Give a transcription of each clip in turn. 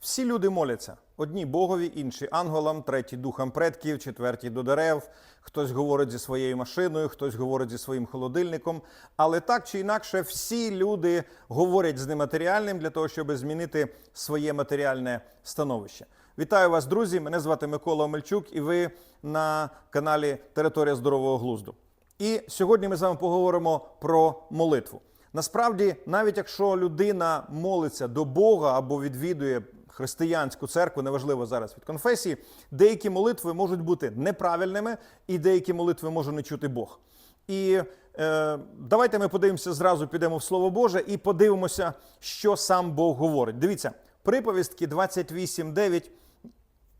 Всі люди моляться. Одні Богові, інші ангелам, треті духам предків, четверті до дерев. Хтось говорить зі своєю машиною, хтось говорить зі своїм холодильником. Але так чи інакше, всі люди говорять з нематеріальним для того, щоб змінити своє матеріальне становище. Вітаю вас, друзі! Мене звати Микола Омельчук, і ви на каналі Територія здорового глузду. І сьогодні ми з вами поговоримо про молитву. Насправді, навіть якщо людина молиться до Бога або відвідує християнську церкву, неважливо зараз від конфесії, деякі молитви можуть бути неправильними, і деякі молитви може не чути Бог. І е, давайте ми подивимося зразу, підемо в Слово Боже і подивимося, що сам Бог говорить. Дивіться, приповістки 28.9,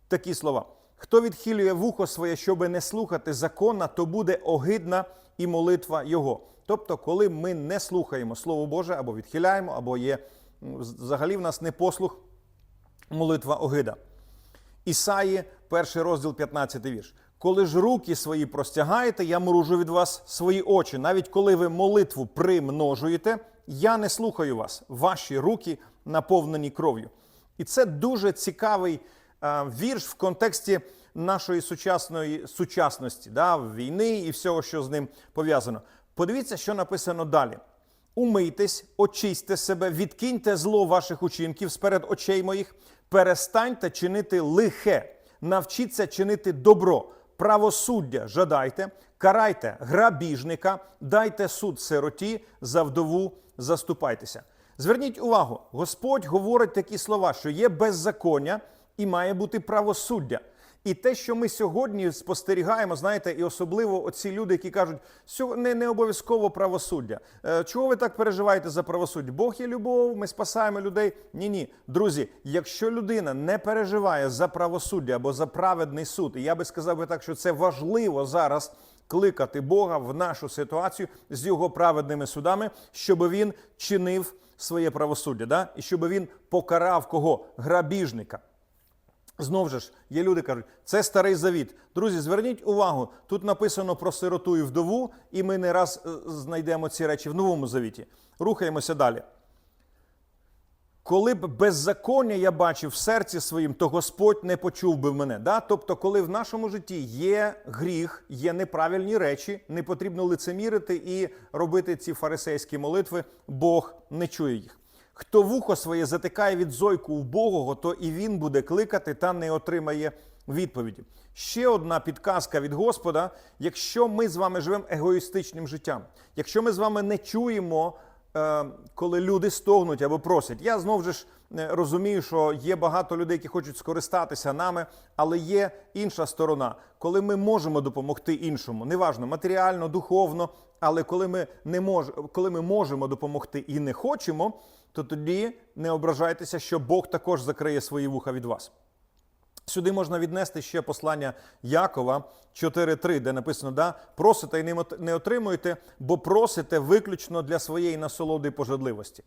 такі слова. Хто відхилює вухо своє, щоби не слухати закона, то буде огидна і молитва його. Тобто, коли ми не слухаємо Слово Боже або відхиляємо, або є взагалі в нас непослух, молитва огида. Ісаї, перший розділ, 15 вірш. Коли ж руки свої простягаєте, я мружу від вас свої очі. Навіть коли ви молитву примножуєте, я не слухаю вас. Ваші руки наповнені кров'ю. І це дуже цікавий а, вірш в контексті нашої сучасної сучасності, да, війни і всього, що з ним пов'язано. Подивіться, що написано далі. Умийтесь, очисьте себе, відкиньте зло ваших учинків сперед очей моїх, перестаньте чинити лихе, навчіться чинити добро, правосуддя жадайте, карайте грабіжника, дайте суд сироті, за вдову заступайтеся. Зверніть увагу, Господь говорить такі слова, що є беззаконня і має бути правосуддя. І те, що ми сьогодні спостерігаємо, знаєте, і особливо оці люди, які кажуть, «Сьо- не, не обов'язково правосуддя. Е, Чого ви так переживаєте за правосуддя? Бог є любов, ми спасаємо людей. Ні, ні, друзі, якщо людина не переживає за правосуддя або за праведний суд, і я би сказав би так, що це важливо зараз кликати Бога в нашу ситуацію з його праведними судами, щоб він чинив своє правосуддя, да? і щоб він покарав кого? Грабіжника. Знову ж є люди кажуть, це старий завіт. Друзі, зверніть увагу, тут написано про сироту і вдову, і ми не раз е, знайдемо ці речі в новому завіті. Рухаємося далі. Коли б беззаконня я бачив в серці своїм, то Господь не почув би мене. Да? Тобто, коли в нашому житті є гріх, є неправильні речі, не потрібно лицемірити і робити ці фарисейські молитви, Бог не чує їх. Хто вухо своє затикає від зойку в то і він буде кликати та не отримає відповіді. Ще одна підказка від Господа: якщо ми з вами живемо егоїстичним життям, якщо ми з вами не чуємо, е, коли люди стогнуть або просять, я знову ж е, розумію, що є багато людей, які хочуть скористатися нами, але є інша сторона, коли ми можемо допомогти іншому, неважно матеріально, духовно, але коли ми не мож, коли ми можемо допомогти і не хочемо, то тоді не ображайтеся, що Бог також закриє свої вуха від вас. Сюди можна віднести ще послання Якова 4.3, де написано: да, просите і не от- отримуєте, бо просите виключно для своєї насолоди і пожадливості.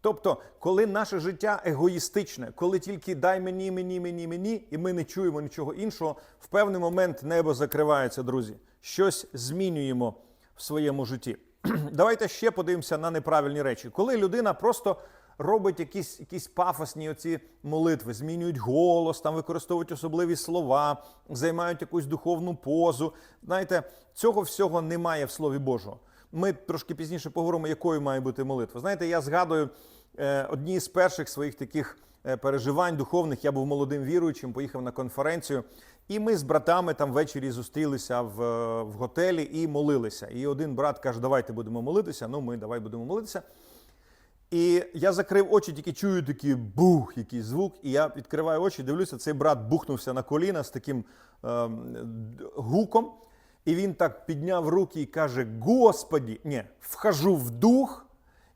Тобто, коли наше життя егоїстичне, коли тільки дай мені, мені, мені, мені, і ми не чуємо нічого іншого, в певний момент небо закривається, друзі. Щось змінюємо в своєму житті. Давайте ще подивимося на неправильні речі. Коли людина просто робить якісь, якісь пафосні оці молитви, змінюють голос, там використовують особливі слова, займають якусь духовну позу. Знаєте, цього всього немає в Слові Божого. Ми трошки пізніше поговоримо, якою має бути молитва. Знаєте, я згадую е, одні з перших своїх таких е, переживань духовних. Я був молодим віруючим, поїхав на конференцію, і ми з братами там ввечері зустрілися в, е, в готелі і молилися. І один брат каже: Давайте будемо молитися. Ну, ми давай будемо молитися. І я закрив очі, тільки чую такий бух, якийсь звук. І я відкриваю очі, дивлюся, цей брат бухнувся на коліна з таким д- гуком. І він так підняв руки і каже: Господі, ні, вхожу в дух.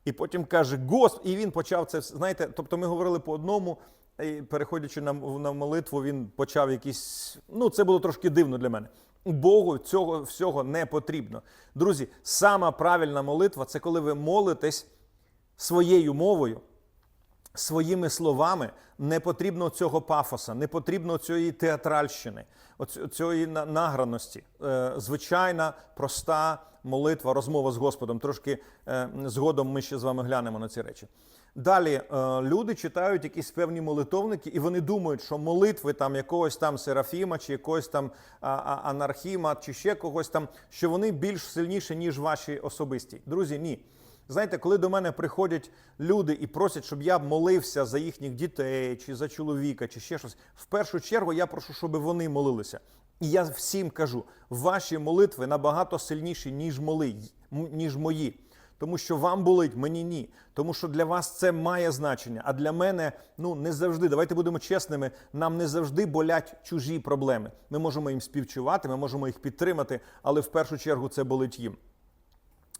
І потім каже Госп, і він почав це. Знаєте, тобто ми говорили по одному, і переходячи на, на молитву, він почав якісь. Ну, це було трошки дивно для мене. Богу цього всього не потрібно. Друзі, сама правильна молитва це коли ви молитесь своєю мовою, своїми словами. Не потрібно цього пафоса, не потрібно цієї театральщини, цієї награності. Е, Звичайна, проста молитва, розмова з Господом. Трошки е, згодом ми ще з вами глянемо на ці речі. Далі е, люди читають якісь певні молитовники, і вони думають, що молитви там якогось там Серафіма, чи якогось там анархіма, чи ще когось там, що вони більш сильніші, ніж ваші особисті. Друзі, ні. Знаєте, коли до мене приходять люди і просять, щоб я молився за їхніх дітей, чи за чоловіка, чи ще щось, в першу чергу я прошу, щоб вони молилися. І я всім кажу: ваші молитви набагато сильніші, ніж моли, ніж мої. Тому що вам болить, мені ні. Тому що для вас це має значення. А для мене ну не завжди. Давайте будемо чесними. Нам не завжди болять чужі проблеми. Ми можемо їм співчувати, ми можемо їх підтримати, але в першу чергу це болить їм.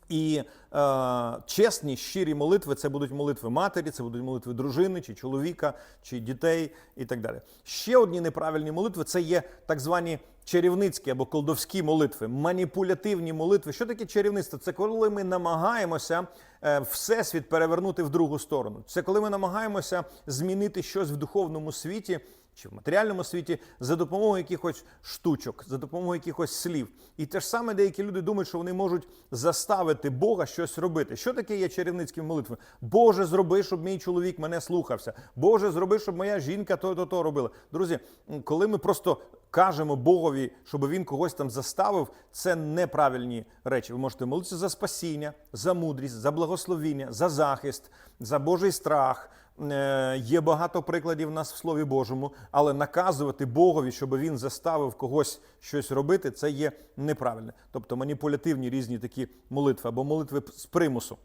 І е, чесні, щирі молитви це будуть молитви матері, це будуть молитви дружини, чи чоловіка, чи дітей і так далі. Ще одні неправильні молитви це є так звані чарівницькі або колдовські молитви, маніпулятивні молитви. Що таке чарівництво? Це коли ми намагаємося е, всесвіт перевернути в другу сторону. Це коли ми намагаємося змінити щось в духовному світі чи в матеріальному світі за допомогою якихось штучок, за допомогою якихось слів. І те ж саме деякі люди думають, що вони можуть заставити Бога щось робити. Що таке є чарівницькі молитви? Боже, зроби, щоб мій чоловік мене слухався. Боже, зроби, щоб моя жінка то то то робила. Друзі, коли ми просто кажемо Богові, щоб він когось там заставив, це неправильні речі. Ви можете молитися за спасіння, за мудрість, за благословіння, за захист, за Божий страх. Е, Є багато прикладів в нас в Слові Божому, але наказувати Богові, щоб він заставив когось щось робити, це є неправильне. Тобто маніпулятивні різні такі молитви або молитви з примусу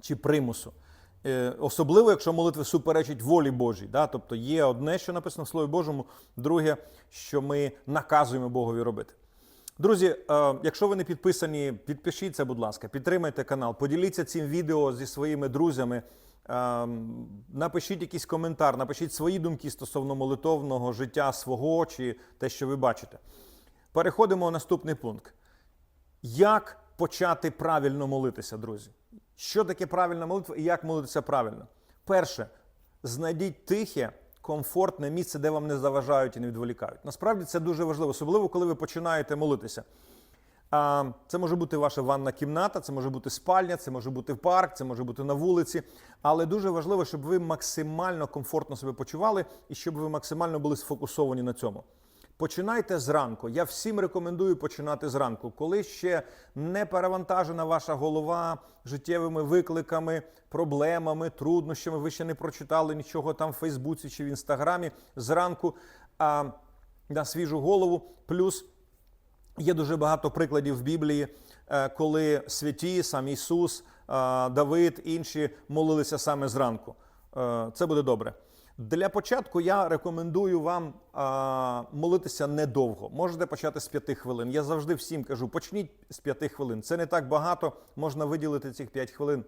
чи примусу. Е, Особливо, якщо молитви суперечать волі Божій. Да? Тобто є одне, що написано в Слові Божому, друге, що ми наказуємо Богові робити. Друзі, е, якщо ви не підписані, підпишіться, будь ласка, підтримайте канал, поділіться цим відео зі своїми друзями. Е, Напишіть якийсь коментар, напишіть свої думки стосовно молитовного життя свого чи те, що ви бачите. Переходимо на наступний пункт. Як почати правильно молитися, друзі? Що таке правильна молитва і як молитися правильно? Перше, знайдіть тихе, комфортне місце, де вам не заважають і не відволікають. Насправді це дуже важливо, особливо коли ви починаєте молитися. Це може бути ваша ванна кімната, це може бути спальня, це може бути парк, це може бути на вулиці. Але дуже важливо, щоб ви максимально комфортно себе почували і щоб ви максимально були сфокусовані на цьому. Починайте зранку. Я всім рекомендую починати зранку, коли ще не перевантажена ваша голова життєвими викликами, проблемами, труднощами. Ви ще не прочитали нічого там в Фейсбуці чи в Інстаграмі. Зранку а, на свіжу голову. Плюс Є дуже багато прикладів в Біблії, е, коли святі, сам Ісус, е, Давид, інші молилися саме зранку. Е, Це буде добре. Для початку я рекомендую вам молитися недовго. Можете почати з п'яти хвилин. Я завжди всім кажу: почніть з п'яти хвилин. Це не так багато. Можна виділити цих п'ять хвилин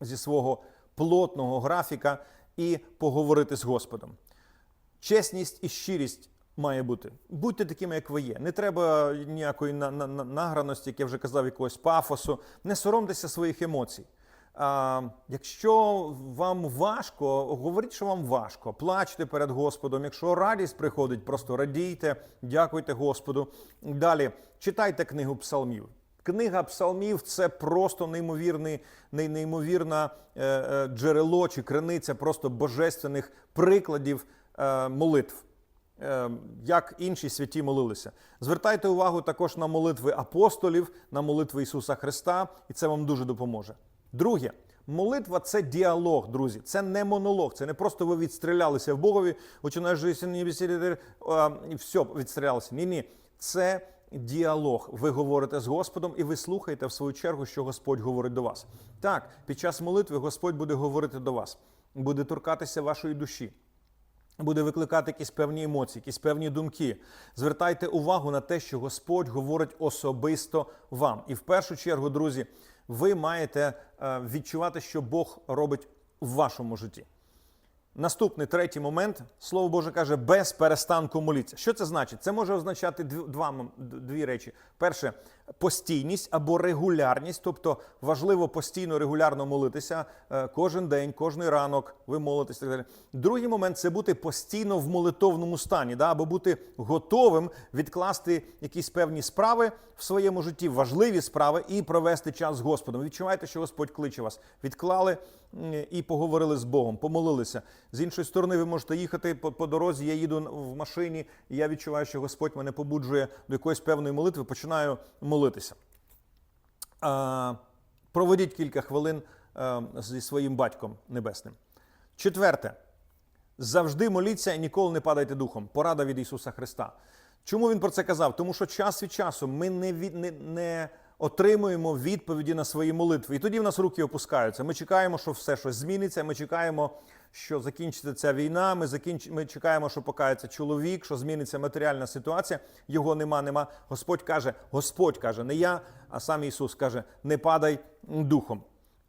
зі свого плотного графіка і поговорити з Господом. Чесність і щирість має бути. Будьте такими, як ви є. Не треба ніякої на- на- на- награності, як я вже казав, якогось пафосу. Не соромтеся своїх емоцій. А, якщо вам важко, говоріть, що вам важко. Плачте перед Господом. Якщо радість приходить, просто радійте, дякуйте Господу. Далі читайте книгу псалмів. Книга псалмів це просто неймовірний, неймовірне е, джерело чи криниця просто божественних прикладів е, молитв. Е, Як інші святі молилися. Звертайте увагу також на молитви апостолів, на молитви Ісуса Христа, і це вам дуже допоможе. Друге, молитва це діалог, друзі. Це не монолог. Це не просто ви відстрілялися в Богові, починаєш жити, і все, відстрілялися. Ні, ні. Це діалог. Ви говорите з Господом і ви слухаєте в свою чергу, що Господь говорить до вас. Так, під час молитви Господь буде говорити до вас, буде торкатися вашої душі буде викликати якісь певні емоції, якісь певні думки. Звертайте увагу на те, що Господь говорить особисто вам. І в першу чергу, друзі, ви маєте е, відчувати, що Бог робить в вашому житті. Наступний третій момент, слово Боже каже, без перестанку моліться. Що це значить? Це може означати дв- два, дві речі. Перше, постійність або регулярність, тобто важливо постійно регулярно молитися е, кожен день, кожний ранок. Ви молитесь. Так далі. Другий момент це бути постійно в молитовному стані, да, або бути готовим відкласти якісь певні справи в своєму житті, важливі справи, і провести час з Господом. Відчуваєте, що Господь кличе вас. Відклали і поговорили з Богом, помолилися. З іншої сторони, ви можете їхати по, по дорозі. Я їду в машині, і я відчуваю, що Господь мене побуджує до якоїсь певної молитви. Починаю молитися. А, проведіть кілька хвилин е, зі своїм батьком небесним. Четверте. Завжди моліться і ніколи не падайте духом. Порада від Ісуса Христа. Чому він про це казав? Тому що час від часу ми не, від, не, не отримуємо відповіді на свої молитви. І тоді в нас руки опускаються. Ми чекаємо, що все щось зміниться. Ми чекаємо, що закінчиться ця війна. Ми, закінч... ми чекаємо, що покається чоловік, що зміниться матеріальна ситуація. Його нема, нема. Господь каже, Господь каже, не я, а сам Ісус каже: не падай духом.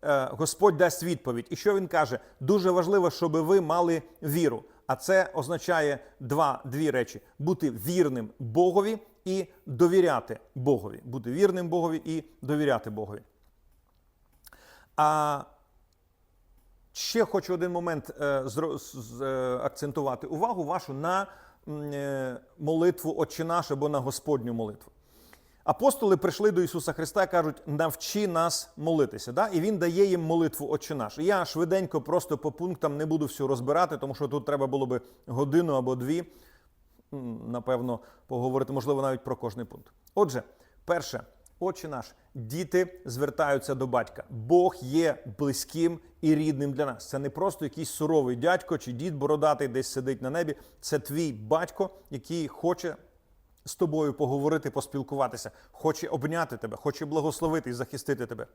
Е, Господь дасть відповідь. І що він каже? Дуже важливо, щоб ви мали віру. А це означає два, дві речі: бути вірним Богові і довіряти Богові. Бути вірним Богові і довіряти Богові. А ще хочу один момент е, е, акцентувати увагу вашу на е, молитву Отче наш або на Господню молитву. Апостоли прийшли до Ісуса Христа і кажуть, навчи нас молитися. Да? І Він дає їм молитву Отче наш. Я швиденько просто по пунктам не буду все розбирати, тому що тут треба було би годину або дві, напевно, поговорити, можливо, навіть про кожний пункт. Отже, перше, Отче наш, діти звертаються до батька. Бог є близьким і рідним для нас. Це не просто якийсь суровий дядько чи дід бородатий десь сидить на небі. Це твій батько, який хоче з тобою поговорити, поспілкуватися, хоче обняти тебе, хоче благословити і захистити тебе.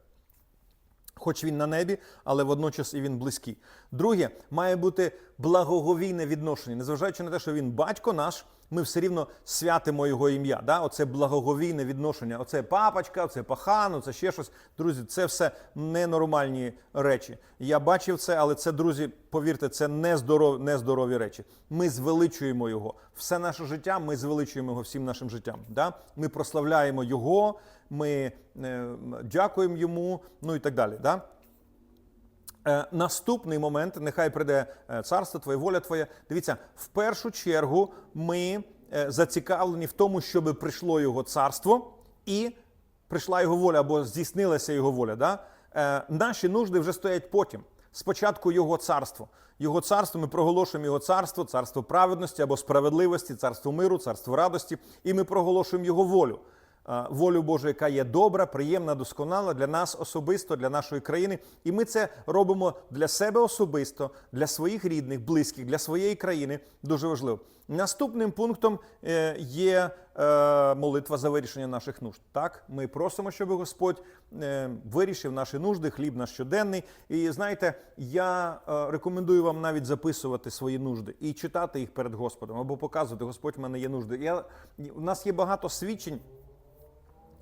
Хоч він на небі, але водночас і він близький. Друге, має бути благоговійне відношення. Незважаючи на те, що він батько наш, ми все рівно святимо його ім'я. Да? Оце благоговійне відношення. Оце папочка, оце пахан, оце ще щось. Друзі, це все ненормальні речі. Я бачив це, але це, друзі, повірте, це нездоров, нездорові речі. Ми звеличуємо його. Все наше життя ми звеличуємо його всім нашим життям. Да? Ми прославляємо його, ми е, дякуємо йому, ну і так далі. Да? Е, Наступний момент, нехай прийде е, царство Твоє, воля Твоя. Дивіться, в першу чергу ми е, зацікавлені в тому, щоб прийшло його царство і прийшла його воля або здійснилася його воля. Да? Наші нужди вже стоять потім. Спочатку його царство. Його царство, ми проголошуємо його царство, царство праведності або справедливості, царство миру, царство радості, і ми проголошуємо його волю. Е, волю Божу, яка є добра, приємна, досконала для нас особисто, для нашої країни. І ми це робимо для себе особисто, для своїх рідних, близьких, для своєї країни. Дуже важливо. Наступним пунктом е, є е, молитва за вирішення наших нужд. Так, ми просимо, щоб Господь вирішив наші нужди, хліб наш щоденний. І знаєте, я рекомендую вам навіть записувати свої нужди і читати їх перед Господом або показувати, Господь в мене є нужди. Я, у нас є багато свідчень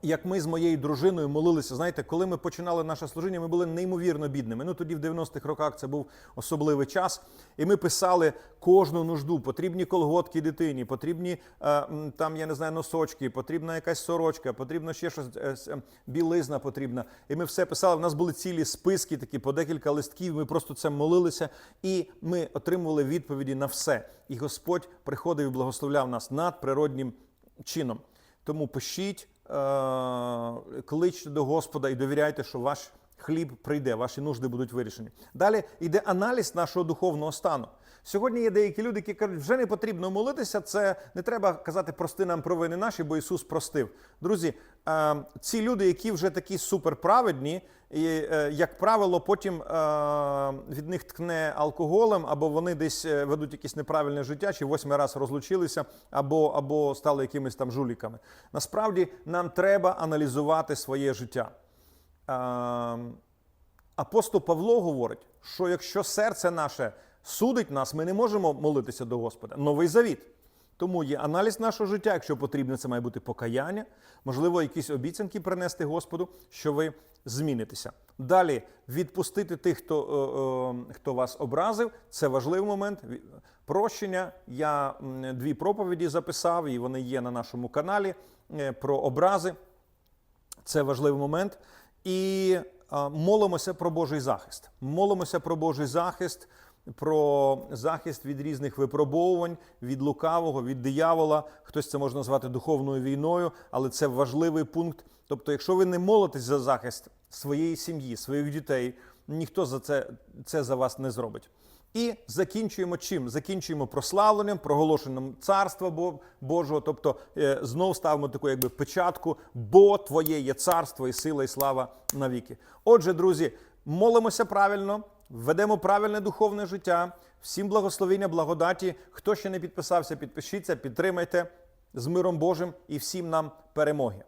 як ми з моєю дружиною молилися. Знаєте, коли ми починали наше служіння, ми були неймовірно бідними. Ну тоді в 90-х роках це був особливий час. І ми писали кожну нужду. Потрібні колготки дитині, потрібні е, там, я не знаю, носочки, потрібна якась сорочка, потрібно ще щось, е, білизна потрібна. І ми все писали. У нас були цілі списки, такі по декілька листків. Ми просто це молилися, і ми отримували відповіді на все. І Господь приходив і благословляв нас надприроднім чином. Тому пишіть, кличте до Господа і довіряйте, що ваш хліб прийде, ваші нужди будуть вирішені. Далі йде аналіз нашого духовного стану. Сьогодні є деякі люди, які кажуть, вже не потрібно молитися. Це не треба казати прости нам провини наші, бо Ісус простив. Друзі, е, ці люди, які вже такі суперправедні, і, е, як правило, потім е, від них ткне алкоголем, або вони десь е, ведуть якесь неправильне життя, чи восьмий раз розлучилися, або, або стали якимись там жуліками. Насправді нам треба аналізувати своє життя. Апостол Павло говорить, що якщо серце наше судить нас, ми не можемо молитися до Господа. Новий завіт. Тому є аналіз нашого життя. Якщо потрібно, це має бути покаяння, можливо, якісь обіцянки принести Господу, що ви змінитеся. Далі відпустити тих, хто, е, е, хто вас образив. Це важливий момент. Прощення. Я дві проповіді записав, і вони є на нашому каналі е, про образи. Це важливий момент. І а, молимося про Божий захист. Молимося про Божий захист, про захист від різних випробовувань, від лукавого, від диявола. Хтось це може назвати духовною війною, але це важливий пункт. Тобто, якщо ви не молитесь за захист своєї сім'ї, своїх дітей, ніхто за це, це за вас не зробить. І закінчуємо чим? Закінчуємо прославленням, проголошенням царства Божого. Тобто е, знов ставимо таку якби печатку, бо Твоє є царство і сила, і слава навіки. Отже, друзі, молимося правильно, ведемо правильне духовне життя. Всім благословення, благодаті. Хто ще не підписався, підпишіться, підтримайте з миром Божим і всім нам перемоги.